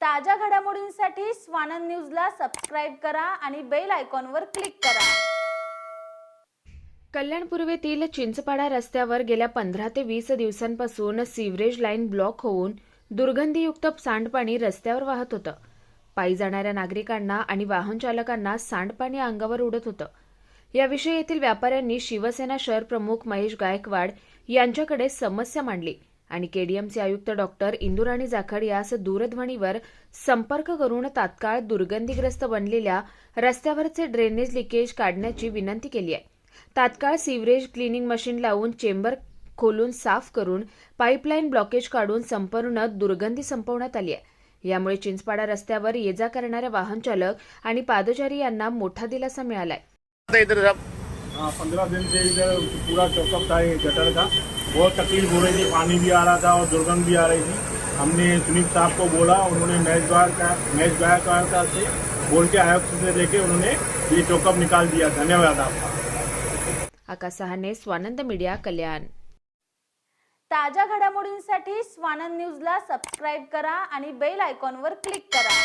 ताज्या घडामोडींसाठी स्वानंद न्यूजला सबस्क्राईब करा आणि बेल आयकॉनवर क्लिक करा. कल्याण पूर्वेतील चिंचपाडा रस्त्यावर गेल्या पंधरा ते वीस दिवसांपासून सीवरेज लाईन ब्लॉक होऊन दुर्गंधीयुक्त सांडपाणी रस्त्यावर वाहत होतं. पायी जाणाऱ्या नागरिकांना आणि वाहन चालकांना सांडपाणी अंगावर उडत होतं. याविषयी येथील व्यापाऱ्यांनी शिवसेना शहर प्रमुख महेश गायकवाड यांच्याकडे समस्या मांडली. आणि केडीएमचे आयुक्त डॉक्टर इंदुराणी जाखड यास दूरध्वनीवर संपर्क करून तात्काळ दुर्गंधीग्रस्त बनलेल्या रस्त्यावरचे ड्रेनेज लिकेज काढण्याची विनंती केली आहे. तात्काळ सीवरेज क्लिनिंग मशीन लावून चेंबर खोलून साफ करून पाईपलाईन ब्लॉकेज काढून संपूर्ण दुर्गंधी संपवण्यात आली आहे. यामुळे चिंचपाडा रस्त्यावर ये जा करणाऱ्या वाहन चालक आणि पादचारी यांना मोठा दिलासा मिळालाय. पंद्रह दिन से इधर पूरा चौकअप था ये गटर का बहुत तकलीफ हो रही थी पानी भी आ रहा था और दुर्गंध भी आ रही थी। हमने सुनील साहब को बोला उन्होंने मैच द्वार का मैच गायकवाड़ का से बोल के आयुक्त से लेके उन्होंने ये चौकअप निकाल दिया। धन्यवाद आपका। आकाश सहाने स्वानंद मीडिया कल्याण। ताज्या घडामोडींसाठी स्वानंद न्यूजला सबस्क्राईब करा आणि बेल आयकॉनवर क्लिक करा.